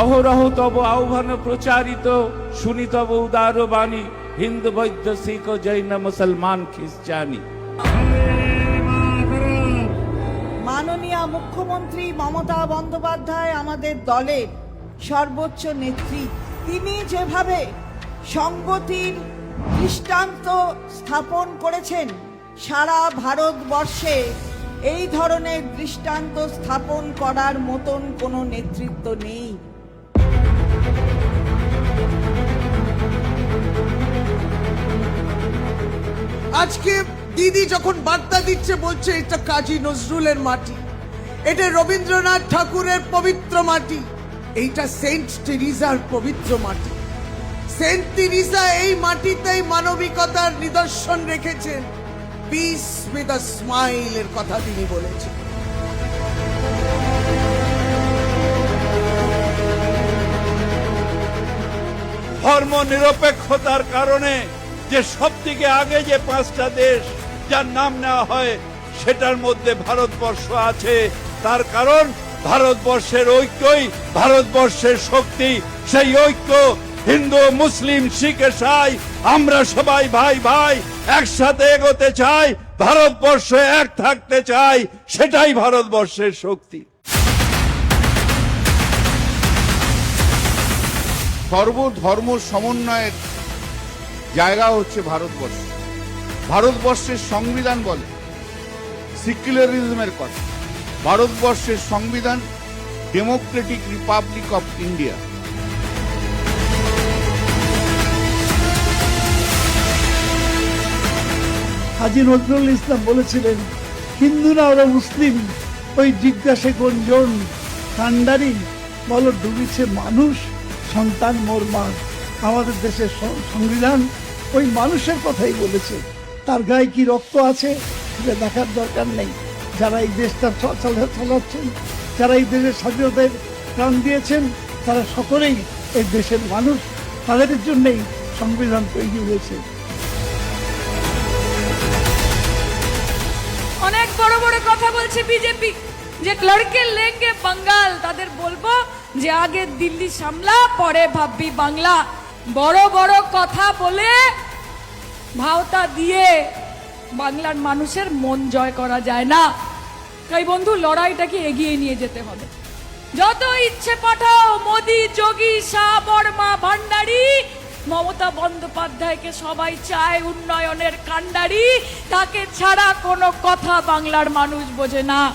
অহরহ তব আহ্বান প্রচারিত, শুনি তব উদার বাণী। হিন্দু, বৈদ্য, শিখ, জৈন, মুসলমান, খ্রিস্টানি। মাননীয় মুখ্যমন্ত্রী মমতা বন্দ্যোপাধ্যায় আমাদের দলের সর্বোচ্চ নেত্রী। তিনি যেভাবে সংগতির দৃষ্টান্ত স্থাপন করেছেন, সারা ভারতবর্ষে এই ধরনের দৃষ্টান্ত স্থাপন করার মতন কোনো নেতৃত্ব নেই। আজকে দিদি যখন বার্তা দিচ্ছে, বলছে, এটা কাজী নজরুলের মাটি। এটা রবীন্দ্রনাথ ঠাকুরের পবিত্র মাটি। এইটা সেন্ট টেরিজার পবিত্র মাটি। সেন্ট টেরিজা এই মাটিতেই মানবিকতার নিদর্শন রেখেছেন। পিস উইথ আ স্মাইল এর কথা তিনি বলেছেন। ধর্ম নিরপেক্ষতার কারণে যে সব থেকে আগে যে পাঁচটা দেশ যার নাম নেওয়া হয়, সেটার মধ্যে ভারতবর্ষ আছে। তার কারণ, ভারতবর্ষের ঐক্যই ভারতবর্ষের শক্তি। সেই ঐক্য হিন্দু, মুসলিম, শিখ, সাই, আমরা সবাই ভাই ভাই একসাথে এগোতে চাই, ভারতবর্ষ এক থাকতে চাই, সেটাই ভারতবর্ষের শক্তি। সর্বধর্ম সমন্বয়ের জায়গা হচ্ছে ভারতবর্ষ। ভারতবর্ষের সংবিধান বলে সিকুলারিজমের কথা। ভারতবর্ষের সংবিধান democratic republic of India Haji Nazrul Islam বলেছিলেন হিন্দু না ওরা মুসলিম, ওই জিজ্ঞাসে কোনজন কান্ডারি, বলো ডুবিছে মানুষ, সন্তান মোর মা। আমাদের দেশের সংবিধান ওই মানুষের কথাই বলেছে। তার গায়ে কি রক্ত আছে, সেটা দেখার দরকার নেই। যারা এই দেশটা চালাচ্ছেন, যারা এই দেশের স্বাধীনতায় প্রাণ দিয়েছেন, তারা সকলেই এই দেশের মানুষ। তাদের জন্যই সংবিধান তৈরি হয়েছে। অনেক বড় বড় কথা বলছে বিজেপি। যে লড়কে লেঙ্গে বাঙ্গাল, তাদের বলব যে আগে দিল্লি সামলা, পরে ভাববি বাংলা। বড় বড় কথা বলে ভাওতা দিয়ে বাংলার মানুষের মন জয় করা যায় না। তাই বন্ধু লড়াইটাকে এগিয়ে নিয়ে যেতে হবে? যত ইচ্ছে পাঠাও, মোদি, যোগী, শাহ, বর্মা, ভান্ডারী, মমতা বন্দ্যোপাধ্যায়কে সবাই চায় উন্নয়নের কাণ্ডারি। তাকে ছাড়া কোনো কথা বাংলার মানুষ বোঝে না।